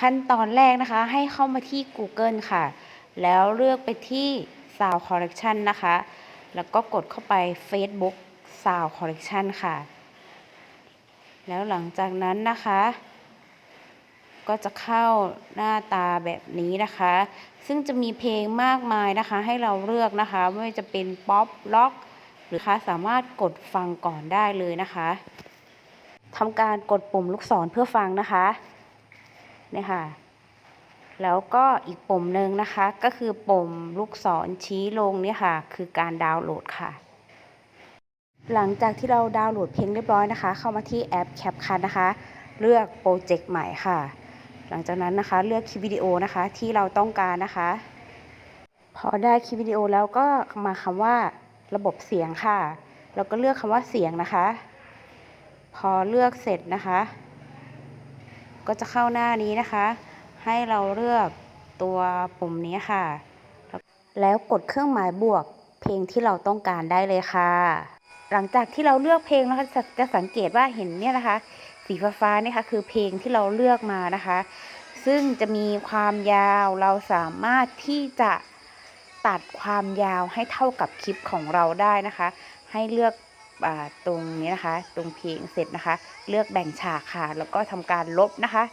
ขั้นตอนแรกนะคะ ให้เข้ามาที่ Google ค่ะ แล้วเลือกไปที่ Sound Collection นะคะ แล้วก็กดเข้าไป Facebook Sound Collection ค่ะ แล้วหลังจากนั้นนะคะ ก็จะเข้าหน้าตาแบบนี้นะคะ ซึ่งจะมีเพลงมากมายนะคะ ให้เราเลือกนะคะ ไม่ว่าจะเป็นป๊อปล็อก หรือคะสามารถกดฟังก่อนได้เลยนะคะทำการกดปุ่มลูกศรเพื่อฟังนะคะ เนี่ยค่ะ แล้วก็อีกปุ่มหนึ่งนะคะ ก็คือปุ่มลูกศรชี้ลงเนี่ยค่ะ คือการดาวน์โหลดค่ะ หลังจากที่เราดาวน์โหลดเพลงเรียบร้อยนะคะ เข้ามาที่แอป CapCut นะคะ เลือกโปรเจกต์ใหม่ค่ะ หลังจากนั้นนะคะเลือกคลิปวิดีโอนะคะที่เราต้องการนะคะ พอได้คลิปวิดีโอแล้วก็มาคำว่าระบบเสียงค่ะเราก็เลือกคำว่าเสียงนะคะ พอเลือกเสร็จนะคะ ก็จะเข้าหน้านี้นะคะ ให้เราเลือกตัวปุ่มนี้ค่ะ แล้วกดเครื่องหมายบวกเพลงที่เราต้องการได้เลยค่ะ หลังจากที่เราเลือกเพลงนะคะจะจะสังเกตว่าเห็นเนี่ยนะคะ สีฟ้าๆนี่ค่ะคือเพลงที่เราเลือกมานะคะ ซึ่งจะมีความยาวเราสามารถที่จะตัดความยาวให้เท่ากับคลิปของเราได้นะคะ ให้เลือก ตรงนี้นะคะ ตรงเพลงเสร็จนะคะ เลือกแบ่งฉากค่ะ แล้วก็ทำการลบนะคะ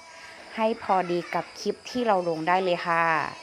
ให้พอดีกับคลิปที่เราลงได้เลยค่ะ